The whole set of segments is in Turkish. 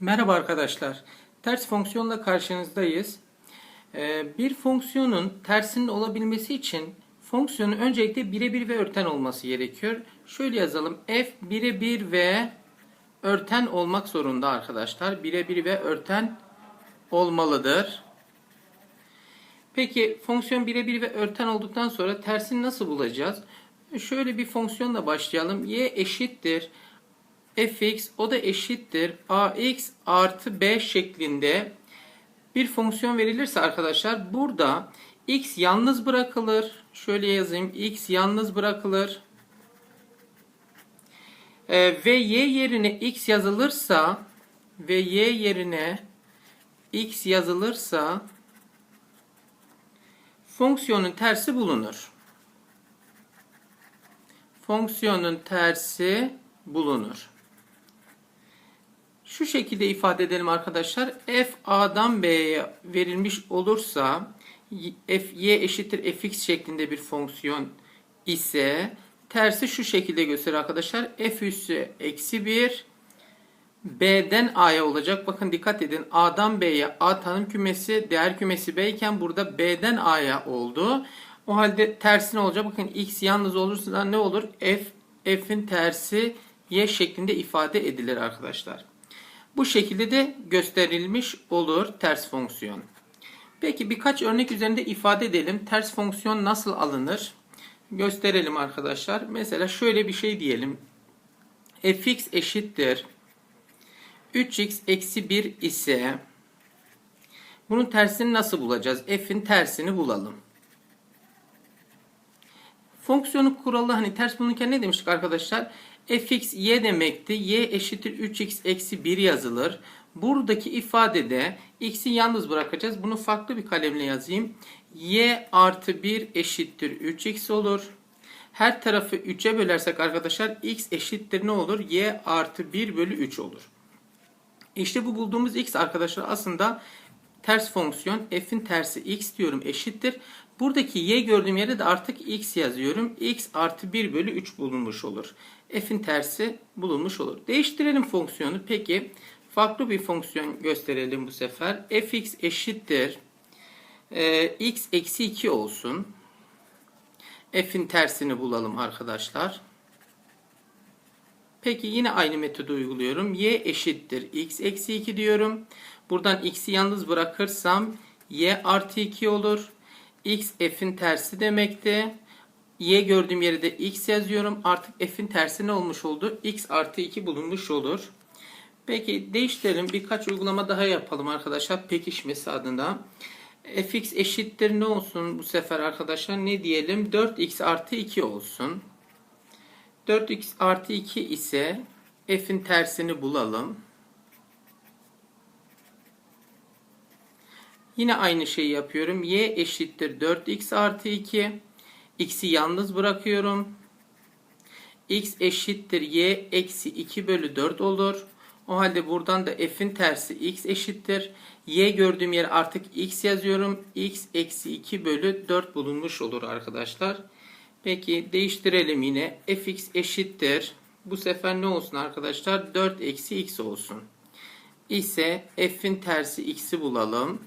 Merhaba arkadaşlar. Ters fonksiyonla karşınızdayız. Ee, Bir fonksiyonun tersinin olabilmesi için fonksiyonun öncelikle birebir ve örten olması gerekiyor. Şöyle yazalım. F birebir ve örten olmak zorunda arkadaşlar. Birebir ve örten olmalıdır. Peki fonksiyon birebir ve örten olduktan sonra tersini nasıl bulacağız? Şöyle bir fonksiyonla başlayalım. y eşittir fx o da eşittir ax artı b şeklinde bir fonksiyon verilirse arkadaşlar burada x yalnız bırakılır. Şöyle yazayım. x yalnız bırakılır. Ee, ve y yerine x yazılırsa ve y yerine x yazılırsa fonksiyonun tersi bulunur. Fonksiyonun tersi bulunur. Şu şekilde ifade edelim arkadaşlar. f a'dan b'ye verilmiş olursa f y eşittir fx şeklinde bir fonksiyon ise tersi şu şekilde gösterir arkadaşlar. f üssü eksi 1 b'den a'ya olacak. Bakın dikkat edin. a'dan b'ye a tanım kümesi değer kümesi b iken burada b'den a'ya oldu. O halde tersi ne olacak? Bakın x yalnız olursa ne olur? f f'in tersi y şeklinde ifade edilir arkadaşlar. Bu şekilde de gösterilmiş olur ters fonksiyon. Peki birkaç örnek üzerinde ifade edelim. Ters fonksiyon nasıl alınır? Gösterelim arkadaşlar. Mesela şöyle bir şey diyelim. fx eşittir 3x eksi 1 ise bunun tersini nasıl bulacağız? f'in tersini bulalım. Fonksiyonun kuralı hani ters bulunurken ne demiştik arkadaşlar? Fx y demekti. y eşittir 3x eksi 1 yazılır. Buradaki ifadede x'i yalnız bırakacağız. Bunu farklı bir kalemle yazayım. y artı 1 eşittir 3x olur. Her tarafı 3'e bölersek arkadaşlar x eşittir ne olur? y artı 1 bölü 3 olur. İşte bu bulduğumuz x arkadaşlar aslında ters fonksiyon f'in tersi x diyorum eşittir. Buradaki y gördüğüm yere de artık x yazıyorum. x artı 1 bölü 3 bulunmuş olur. F'in tersi bulunmuş olur. Değiştirelim fonksiyonu. Peki farklı bir fonksiyon gösterelim bu sefer. fx eşittir. Ee, x eksi 2 olsun. f'in tersini bulalım arkadaşlar. Peki yine aynı metodu uyguluyorum. y eşittir x eksi 2 diyorum. Buradan x'i yalnız bırakırsam y artı 2 olur. x f'in tersi demekti. Y gördüğüm yere de x yazıyorum. Artık f'in tersi ne olmuş oldu? x artı 2 bulunmuş olur. Peki değiştirelim. Birkaç uygulama daha yapalım arkadaşlar. Pekişmesi adına. fx eşittir ne olsun bu sefer arkadaşlar? Ne diyelim? 4x artı 2 olsun. 4x artı 2 ise f'in tersini bulalım. Yine aynı şeyi yapıyorum. y eşittir 4x artı 2. x'i yalnız bırakıyorum. x eşittir y eksi 2 bölü 4 olur. O halde buradan da f'in tersi x eşittir. y gördüğüm yere artık x yazıyorum. x eksi 2 bölü 4 bulunmuş olur arkadaşlar. Peki değiştirelim yine. fx eşittir. Bu sefer ne olsun arkadaşlar? 4 eksi x olsun. İse f'in tersi x'i bulalım.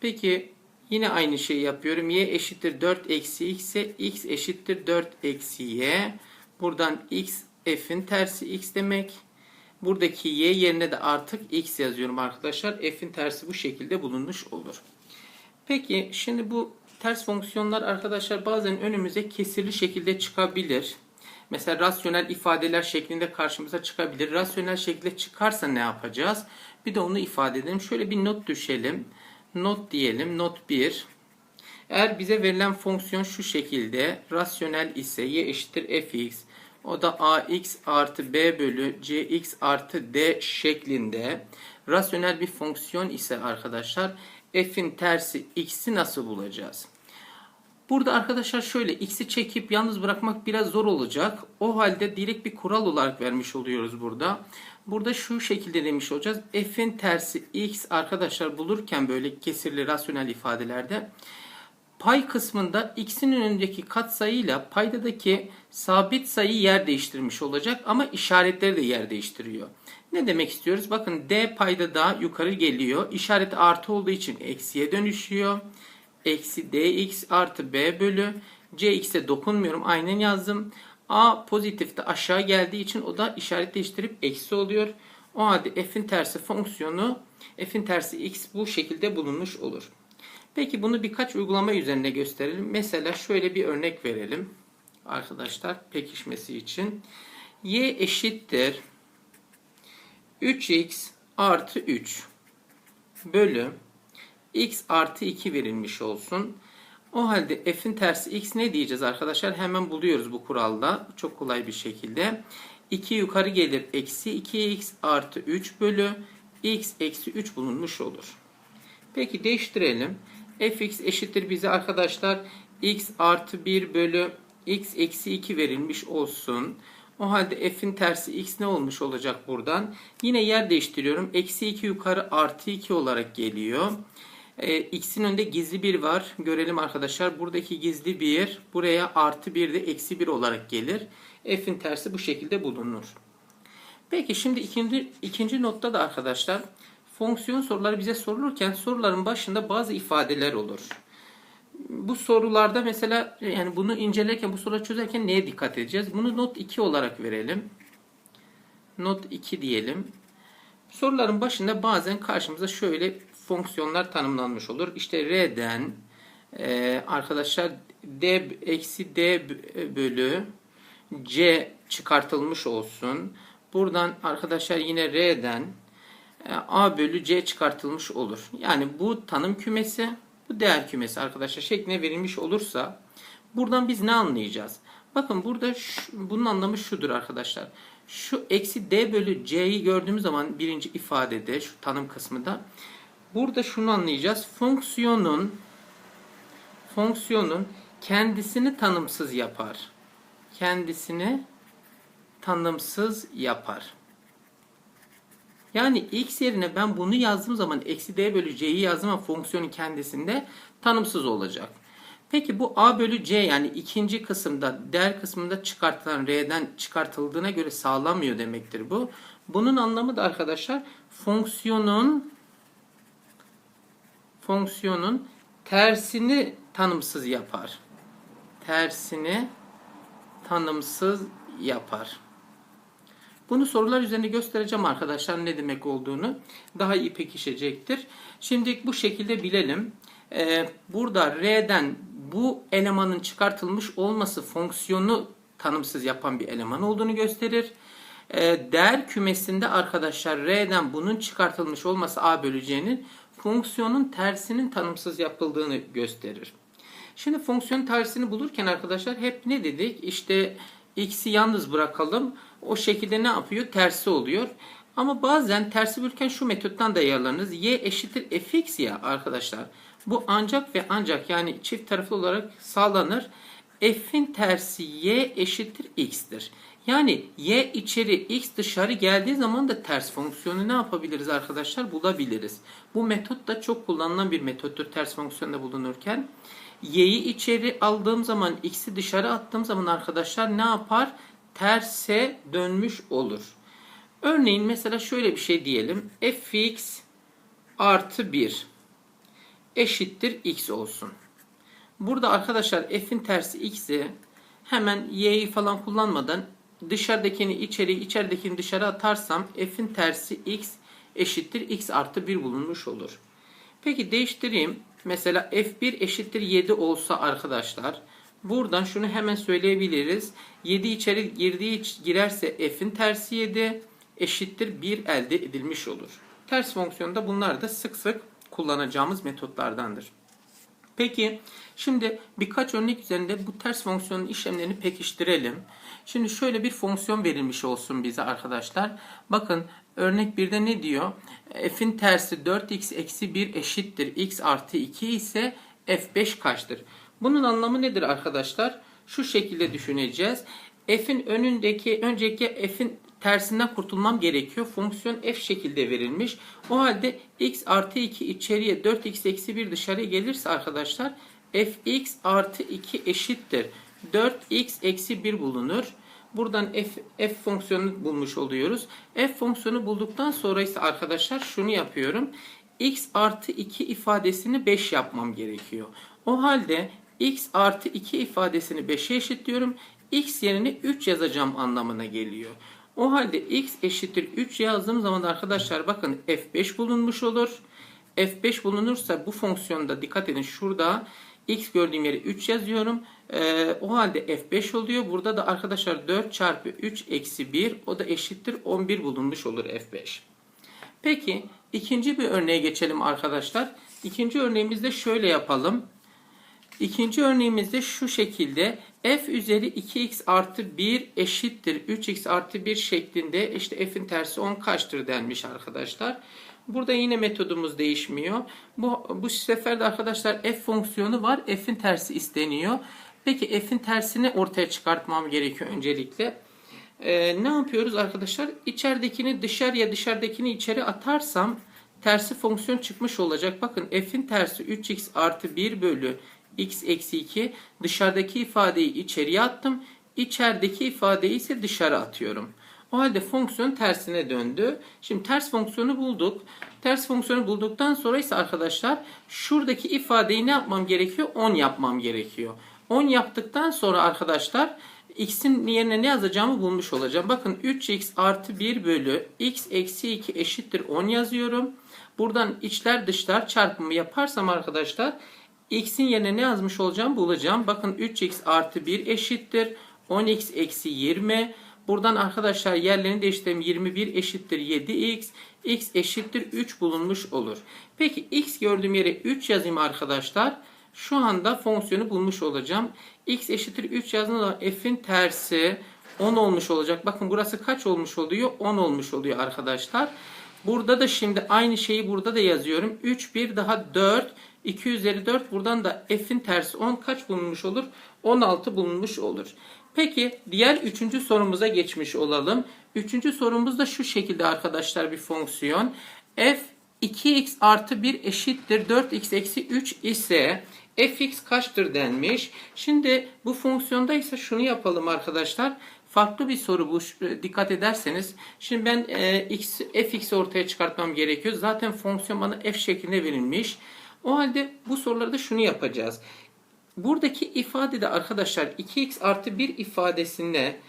Peki yine aynı şeyi yapıyorum. y eşittir 4 eksi x ise x eşittir 4 eksi y. Buradan x f'in tersi x demek. Buradaki y yerine de artık x yazıyorum arkadaşlar. f'in tersi bu şekilde bulunmuş olur. Peki şimdi bu ters fonksiyonlar arkadaşlar bazen önümüze kesirli şekilde çıkabilir. Mesela rasyonel ifadeler şeklinde karşımıza çıkabilir. Rasyonel şekilde çıkarsa ne yapacağız? Bir de onu ifade edelim. Şöyle bir not düşelim. Not diyelim. Not 1. Eğer bize verilen fonksiyon şu şekilde rasyonel ise y eşittir fx. O da ax artı b bölü cx artı d şeklinde rasyonel bir fonksiyon ise arkadaşlar f'in tersi x'i nasıl bulacağız? Burada arkadaşlar şöyle x'i çekip yalnız bırakmak biraz zor olacak. O halde direkt bir kural olarak vermiş oluyoruz burada. Burada şu şekilde demiş olacağız. F'in tersi x arkadaşlar bulurken böyle kesirli rasyonel ifadelerde Pay kısmında x'in önündeki katsayıyla paydadaki sabit sayı yer değiştirmiş olacak ama işaretleri de yer değiştiriyor. Ne demek istiyoruz? Bakın d payda da yukarı geliyor. İşareti artı olduğu için eksiye dönüşüyor. Eksi dx artı b bölü cx'e dokunmuyorum. Aynen yazdım. a pozitif de aşağı geldiği için o da işaret değiştirip eksi oluyor. O halde f'in tersi fonksiyonu f'in tersi x bu şekilde bulunmuş olur. Peki bunu birkaç uygulama üzerinde gösterelim. Mesela şöyle bir örnek verelim. Arkadaşlar pekişmesi için. y eşittir 3x artı 3 bölü x artı 2 verilmiş olsun. O halde f'in tersi x ne diyeceğiz arkadaşlar? Hemen buluyoruz bu kuralda. Çok kolay bir şekilde. 2 yukarı gelir. Eksi 2x artı 3 bölü x eksi 3 bulunmuş olur. Peki değiştirelim. fx eşittir bize arkadaşlar x artı 1 bölü x eksi 2 verilmiş olsun. O halde f'in tersi x ne olmuş olacak buradan? Yine yer değiştiriyorum. Eksi 2 yukarı artı 2 olarak geliyor. E, x'in önünde gizli 1 var. Görelim arkadaşlar. Buradaki gizli 1 buraya artı 1 de eksi 1 olarak gelir. F'in tersi bu şekilde bulunur. Peki şimdi ikinci, ikinci notta da arkadaşlar fonksiyon soruları bize sorulurken soruların başında bazı ifadeler olur. Bu sorularda mesela yani bunu incelerken bu soruları çözerken neye dikkat edeceğiz? Bunu not 2 olarak verelim. Not 2 diyelim. Soruların başında bazen karşımıza şöyle fonksiyonlar tanımlanmış olur. İşte R'den e, arkadaşlar D eksi D bölü C çıkartılmış olsun. Buradan arkadaşlar yine R'den e, A bölü C çıkartılmış olur. Yani bu tanım kümesi, bu değer kümesi arkadaşlar şekline verilmiş olursa buradan biz ne anlayacağız? Bakın burada şu, bunun anlamı şudur arkadaşlar. Şu eksi D bölü C'yi gördüğümüz zaman birinci ifadede şu tanım kısmında burada şunu anlayacağız. Fonksiyonun fonksiyonun kendisini tanımsız yapar. Kendisini tanımsız yapar. Yani x yerine ben bunu yazdığım zaman eksi d bölü c'yi yazdığım zaman fonksiyonun kendisinde tanımsız olacak. Peki bu a bölü c yani ikinci kısımda değer kısmında çıkartılan r'den çıkartıldığına göre sağlamıyor demektir bu. Bunun anlamı da arkadaşlar fonksiyonun fonksiyonun tersini tanımsız yapar. Tersini tanımsız yapar. Bunu sorular üzerinde göstereceğim arkadaşlar ne demek olduğunu. Daha iyi pekişecektir. Şimdi bu şekilde bilelim. Ee, burada R'den bu elemanın çıkartılmış olması fonksiyonu tanımsız yapan bir eleman olduğunu gösterir. Ee, değer kümesinde arkadaşlar R'den bunun çıkartılmış olması A bölü C'nin fonksiyonun tersinin tanımsız yapıldığını gösterir. Şimdi fonksiyon tersini bulurken arkadaşlar hep ne dedik? İşte x'i yalnız bırakalım. O şekilde ne yapıyor? Tersi oluyor. Ama bazen tersi bulurken şu metottan da yararlanırız. y eşittir fx ya arkadaşlar. Bu ancak ve ancak yani çift taraflı olarak sağlanır. f'in tersi y eşittir x'tir. Yani y içeri x dışarı geldiği zaman da ters fonksiyonu ne yapabiliriz arkadaşlar? Bulabiliriz. Bu metot da çok kullanılan bir metottur ters fonksiyonda bulunurken. Y'yi içeri aldığım zaman x'i dışarı attığım zaman arkadaşlar ne yapar? Terse dönmüş olur. Örneğin mesela şöyle bir şey diyelim. fx artı 1 eşittir x olsun. Burada arkadaşlar f'in tersi x'i hemen y'yi falan kullanmadan dışarıdakini içeri, içeridekini dışarı atarsam f'in tersi x eşittir x artı 1 bulunmuş olur. Peki değiştireyim. Mesela f1 eşittir 7 olsa arkadaşlar buradan şunu hemen söyleyebiliriz. 7 içeri girdiği girerse f'in tersi 7 eşittir 1 elde edilmiş olur. Ters fonksiyonda bunlar da sık sık kullanacağımız metotlardandır. Peki şimdi birkaç örnek üzerinde bu ters fonksiyonun işlemlerini pekiştirelim. Şimdi şöyle bir fonksiyon verilmiş olsun bize arkadaşlar. Bakın örnek 1'de ne diyor? f'in tersi 4x eksi 1 eşittir x artı 2 ise f5 kaçtır? Bunun anlamı nedir arkadaşlar? Şu şekilde düşüneceğiz. f'in önündeki önceki f'in tersinden kurtulmam gerekiyor. Fonksiyon f şekilde verilmiş. O halde x artı 2 içeriye 4x eksi 1 dışarıya gelirse arkadaşlar fx artı 2 eşittir. 4x eksi 1 bulunur. Buradan f, f fonksiyonunu bulmuş oluyoruz. F fonksiyonu bulduktan sonra ise arkadaşlar şunu yapıyorum. x artı 2 ifadesini 5 yapmam gerekiyor. O halde x artı 2 ifadesini 5'e eşitliyorum. x yerine 3 yazacağım anlamına geliyor. O halde x eşittir 3 yazdığım zaman arkadaşlar bakın f5 bulunmuş olur. f5 bulunursa bu fonksiyonda dikkat edin şurada x gördüğüm yere 3 yazıyorum. Ee, o halde f5 oluyor. Burada da arkadaşlar 4 çarpı 3 eksi 1 o da eşittir 11 bulunmuş olur f5. Peki ikinci bir örneğe geçelim arkadaşlar. İkinci örneğimizde şöyle yapalım. İkinci örneğimizde şu şekilde f üzeri 2x artı 1 eşittir 3x artı 1 şeklinde işte f'in tersi 10 kaçtır denmiş arkadaşlar. Burada yine metodumuz değişmiyor. Bu, bu sefer de arkadaşlar f fonksiyonu var. F'in tersi isteniyor. Peki f'in tersini ortaya çıkartmam gerekiyor öncelikle. Ee, ne yapıyoruz arkadaşlar? İçeridekini dışarıya dışarıdakini içeri atarsam tersi fonksiyon çıkmış olacak. Bakın f'in tersi 3x artı 1 bölü x eksi 2. Dışarıdaki ifadeyi içeriye attım. İçerideki ifadeyi ise dışarı atıyorum. O halde fonksiyon tersine döndü. Şimdi ters fonksiyonu bulduk. Ters fonksiyonu bulduktan sonra ise arkadaşlar şuradaki ifadeyi ne yapmam gerekiyor? 10 yapmam gerekiyor. 10 yaptıktan sonra arkadaşlar x'in yerine ne yazacağımı bulmuş olacağım. Bakın 3x artı 1 bölü x eksi 2 eşittir 10 yazıyorum. Buradan içler dışlar çarpımı yaparsam arkadaşlar x'in yerine ne yazmış olacağım bulacağım. Bakın 3x artı 1 eşittir 10x eksi 20. Buradan arkadaşlar yerlerini değiştirelim. 21 eşittir 7x. x eşittir 3 bulunmuş olur. Peki x gördüğüm yere 3 yazayım arkadaşlar. Şu anda fonksiyonu bulmuş olacağım. x eşittir 3 yazdığım zaman f'in tersi 10 olmuş olacak. Bakın burası kaç olmuş oluyor? 10 olmuş oluyor arkadaşlar. Burada da şimdi aynı şeyi burada da yazıyorum. 3 bir daha 4. 2 üzeri 4 buradan da f'in tersi 10 kaç bulunmuş olur? 16 bulunmuş olur. Peki diğer üçüncü sorumuza geçmiş olalım. Üçüncü sorumuz da şu şekilde arkadaşlar bir fonksiyon. f 2x artı 1 eşittir 4x eksi 3 ise fx kaçtır denmiş. Şimdi bu fonksiyonda ise şunu yapalım arkadaşlar. Farklı bir soru bu dikkat ederseniz. Şimdi ben e, x, fx ortaya çıkartmam gerekiyor. Zaten fonksiyon bana f şeklinde verilmiş. O halde bu sorularda şunu yapacağız. Buradaki ifadede arkadaşlar 2x artı 1 ifadesinde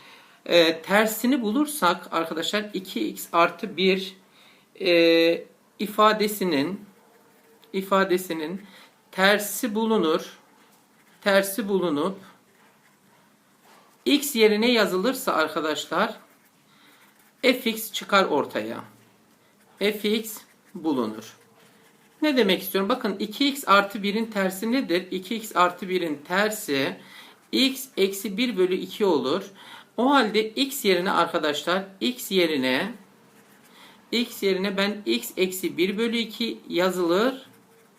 e, tersini bulursak arkadaşlar 2x artı 1 e, ifadesinin ifadesinin tersi bulunur. Tersi bulunup x yerine yazılırsa arkadaşlar fx çıkar ortaya. fx bulunur. Ne demek istiyorum? Bakın 2x artı 1'in tersi nedir? 2x artı 1'in tersi x eksi 1 bölü 2 olur. O halde x yerine arkadaşlar x yerine x yerine ben x eksi 1 bölü 2 yazılır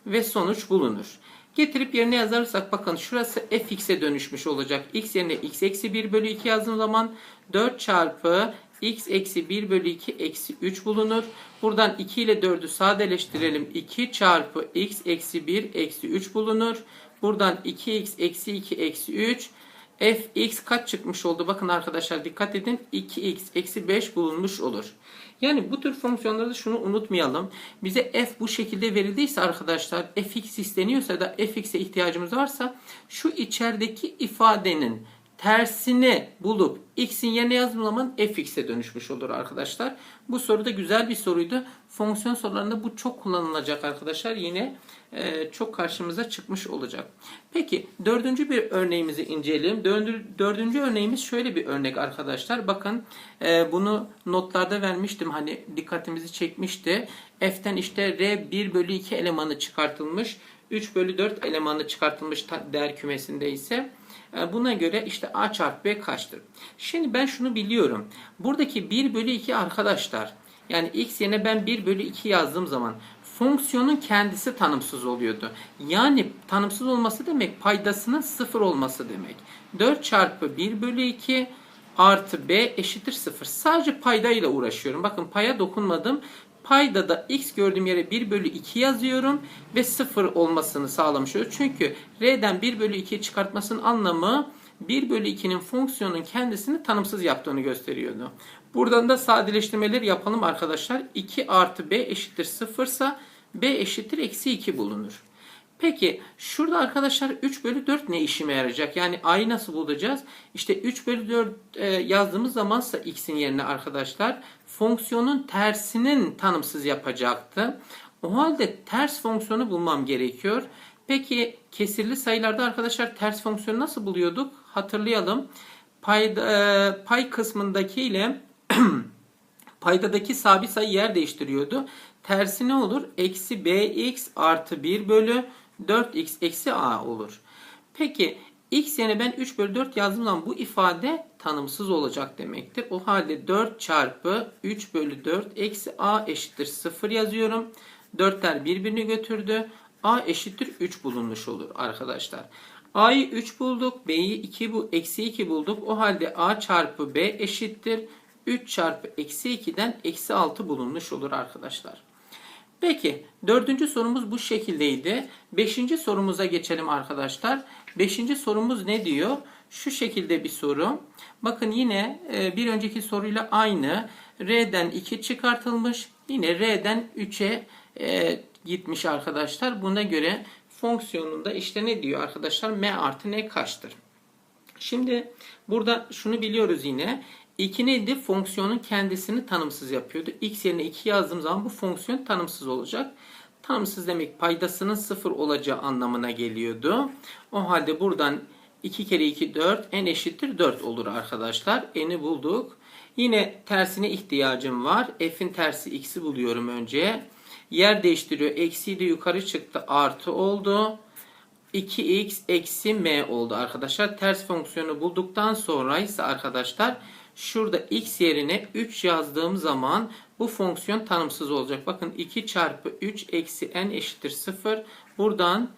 ve sonuç bulunur. Getirip yerine yazarsak bakın şurası fx'e dönüşmüş olacak. x yerine x eksi 1 bölü 2 yazdığım zaman 4 çarpı x eksi 1 bölü 2 eksi 3 bulunur. Buradan 2 ile 4'ü sadeleştirelim. 2 çarpı x eksi 1 eksi 3 bulunur. Buradan 2x eksi 2 eksi 3 fx kaç çıkmış oldu? Bakın arkadaşlar dikkat edin. 2x eksi 5 bulunmuş olur. Yani bu tür fonksiyonlarda şunu unutmayalım. Bize f bu şekilde verildiyse arkadaşlar fx isteniyorsa da fx'e ihtiyacımız varsa şu içerideki ifadenin tersini bulup x'in yerine yazdığım zaman fx'e dönüşmüş olur arkadaşlar. Bu soru da güzel bir soruydu. Fonksiyon sorularında bu çok kullanılacak arkadaşlar. Yine e, çok karşımıza çıkmış olacak. Peki dördüncü bir örneğimizi inceleyelim. Dördüncü, dördüncü örneğimiz şöyle bir örnek arkadaşlar. Bakın e, bunu notlarda vermiştim. Hani dikkatimizi çekmişti. F'ten işte R 1 bölü 2 elemanı çıkartılmış. 3 bölü 4 elemanı çıkartılmış değer kümesinde ise e, Buna göre işte A çarpı B kaçtır? Şimdi ben şunu biliyorum. Buradaki 1 bölü 2 arkadaşlar yani x yerine ben 1 bölü 2 yazdığım zaman fonksiyonun kendisi tanımsız oluyordu. Yani tanımsız olması demek paydasının 0 olması demek. 4 çarpı 1 bölü 2 artı b eşittir 0. Sadece paydayla uğraşıyorum. Bakın paya dokunmadım. Payda da x gördüğüm yere 1 bölü 2 yazıyorum ve 0 olmasını sağlamış oluyor. Çünkü r'den 1 bölü 2'yi çıkartmasının anlamı 1 bölü 2'nin fonksiyonun kendisini tanımsız yaptığını gösteriyordu. Buradan da sadeleştirmeleri yapalım arkadaşlar. 2 artı b eşittir 0 ise b eşittir eksi 2 bulunur. Peki şurada arkadaşlar 3 bölü 4 ne işime yarayacak? Yani a'yı nasıl bulacağız? İşte 3 bölü 4 e, yazdığımız zamansa x'in yerine arkadaşlar fonksiyonun tersinin tanımsız yapacaktı. O halde ters fonksiyonu bulmam gerekiyor. Peki kesirli sayılarda arkadaşlar ters fonksiyonu nasıl buluyorduk? Hatırlayalım. Pay, e, pay kısmındaki ile paydadaki sabit sayı yer değiştiriyordu. Tersi ne olur? Eksi bx artı 1 bölü 4x eksi a olur. Peki x yerine ben 3 bölü 4 yazdığım zaman bu ifade tanımsız olacak demektir. O halde 4 çarpı 3 bölü 4 eksi a eşittir 0 yazıyorum. 4'ler birbirini götürdü. a eşittir 3 bulunmuş olur arkadaşlar. a'yı 3 bulduk. b'yi 2 bu eksi 2 bulduk. O halde a çarpı b eşittir 3 çarpı eksi 2'den eksi 6 bulunmuş olur arkadaşlar. Peki dördüncü sorumuz bu şekildeydi. Beşinci sorumuza geçelim arkadaşlar. Beşinci sorumuz ne diyor? Şu şekilde bir soru. Bakın yine e, bir önceki soruyla aynı. R'den 2 çıkartılmış. Yine R'den 3'e e, gitmiş arkadaşlar. Buna göre fonksiyonunda işte ne diyor arkadaşlar? M artı N kaçtır? Şimdi burada şunu biliyoruz yine. 2 neydi? Fonksiyonun kendisini tanımsız yapıyordu. X yerine 2 yazdığım zaman bu fonksiyon tanımsız olacak. Tanımsız demek paydasının 0 olacağı anlamına geliyordu. O halde buradan 2 kere 2 4 n eşittir 4 olur arkadaşlar. n'i bulduk. Yine tersine ihtiyacım var. f'in tersi x'i buluyorum önce. Yer değiştiriyor. Eksi de yukarı çıktı. Artı oldu. 2x eksi m oldu arkadaşlar. Ters fonksiyonu bulduktan sonra ise arkadaşlar şurada x yerine 3 yazdığım zaman bu fonksiyon tanımsız olacak. Bakın 2 çarpı 3 eksi n eşittir 0. Buradan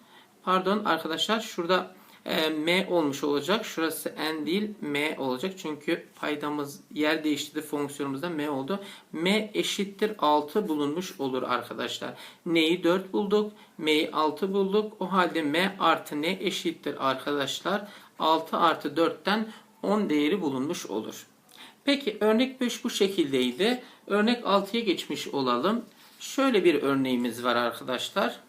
pardon arkadaşlar şurada e, m olmuş olacak. Şurası n değil m olacak. Çünkü paydamız yer değiştirdi fonksiyonumuzda m oldu. m eşittir 6 bulunmuş olur arkadaşlar. N'yi 4 bulduk. m'yi 6 bulduk. O halde m artı n eşittir arkadaşlar. 6 artı 4'ten 10 değeri bulunmuş olur. Peki örnek 5 bu şekildeydi. Örnek 6'ya geçmiş olalım. Şöyle bir örneğimiz var arkadaşlar.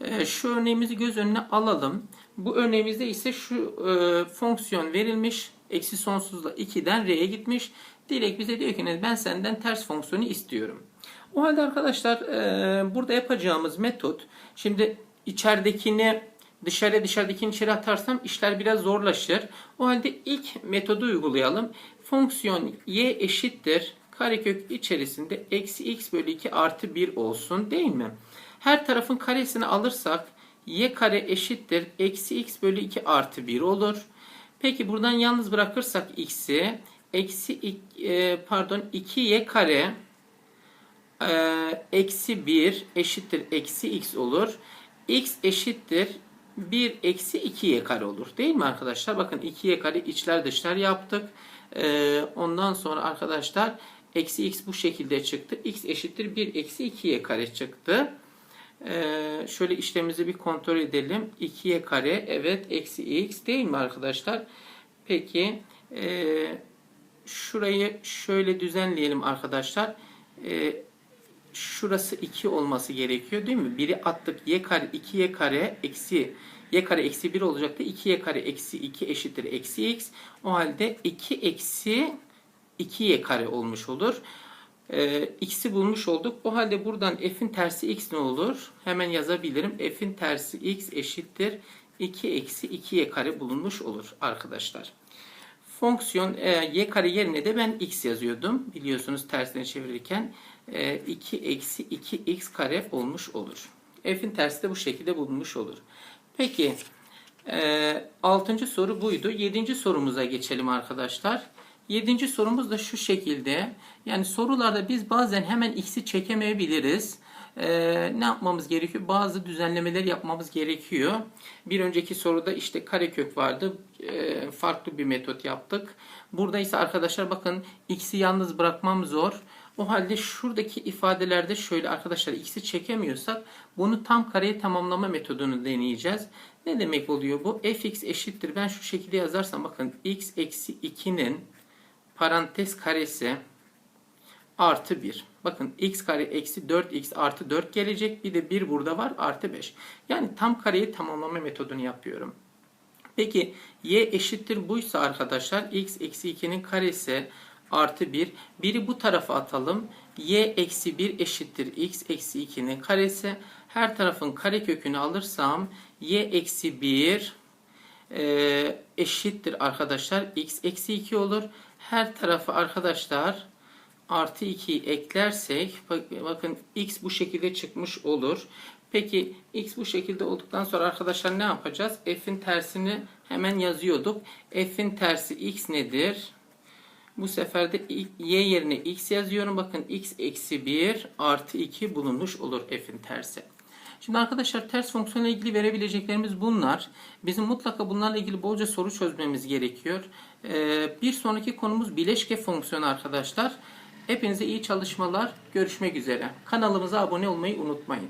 Ee, şu örneğimizi göz önüne alalım. Bu örneğimizde ise şu e, fonksiyon verilmiş. Eksi sonsuzla 2'den r'ye gitmiş. Direkt bize diyor ki ben senden ters fonksiyonu istiyorum. O halde arkadaşlar e, burada yapacağımız metot şimdi içeridekini dışarıya dışarıdakini içeri atarsam işler biraz zorlaşır. O halde ilk metodu uygulayalım. Fonksiyon y eşittir karekök içerisinde eksi x bölü 2 artı 1 olsun değil mi? Her tarafın karesini alırsak y kare eşittir eksi x bölü 2 artı 1 olur. Peki buradan yalnız bırakırsak x'i eksi e, pardon 2y kare e, eksi 1 eşittir eksi x olur. x eşittir 1 eksi 2y kare olur. Değil mi arkadaşlar? Bakın 2y kare içler dışlar yaptık. Ee, ondan sonra arkadaşlar eksi x bu şekilde çıktı. x eşittir 1 eksi 2y kare çıktı. Ee, şöyle işlemimizi bir kontrol edelim. 2y kare evet eksi x değil mi arkadaşlar? Peki e, şurayı şöyle düzenleyelim arkadaşlar. E, şurası 2 olması gerekiyor değil mi? Biri attık y kare 2y kare eksi y kare eksi 1 olacaktı. 2y kare eksi 2 eşittir eksi x. O halde 2 eksi 2y kare olmuş olur. Ee, x'i bulmuş olduk. O halde buradan f'in tersi x ne olur? Hemen yazabilirim. f'in tersi x eşittir 2 eksi 2y kare bulunmuş olur arkadaşlar. Fonksiyon e, y kare yerine de ben x yazıyordum. Biliyorsunuz tersine çevirirken e, 2 eksi 2x kare olmuş olur. F'in tersi de bu şekilde bulunmuş olur. Peki e, 6. soru buydu. 7. sorumuza geçelim arkadaşlar. 7. sorumuz da şu şekilde. Yani sorularda biz bazen hemen x'i çekemeyebiliriz. Ee, ne yapmamız gerekiyor? Bazı düzenlemeler yapmamız gerekiyor. Bir önceki soruda işte karekök vardı. Ee, farklı bir metot yaptık. Burada ise arkadaşlar bakın x'i yalnız bırakmam zor. O halde şuradaki ifadelerde şöyle arkadaşlar x'i çekemiyorsak bunu tam kareye tamamlama metodunu deneyeceğiz. Ne demek oluyor bu? fx eşittir. Ben şu şekilde yazarsam bakın x eksi 2'nin parantez karesi artı 1. Bakın x kare eksi 4x artı 4 gelecek. Bir de 1 burada var artı 5. Yani tam kareyi tamamlama metodunu yapıyorum. Peki y eşittir buysa arkadaşlar x eksi 2'nin karesi artı 1. Biri bu tarafa atalım. y eksi 1 eşittir x eksi 2'nin karesi. Her tarafın kare kökünü alırsam y eksi 1 e, eşittir arkadaşlar x eksi 2 olur. Her tarafı arkadaşlar artı 2'yi eklersek bak- bakın x bu şekilde çıkmış olur. Peki x bu şekilde olduktan sonra arkadaşlar ne yapacağız? F'in tersini hemen yazıyorduk. F'in tersi x nedir? Bu sefer de y yerine x yazıyorum. Bakın x eksi 1 artı 2 bulunmuş olur f'in tersi. Şimdi arkadaşlar ters fonksiyonla ilgili verebileceklerimiz bunlar. Bizim mutlaka bunlarla ilgili bolca soru çözmemiz gerekiyor. Ee, bir sonraki konumuz bileşke fonksiyonu arkadaşlar. Hepinize iyi çalışmalar. Görüşmek üzere. Kanalımıza abone olmayı unutmayın.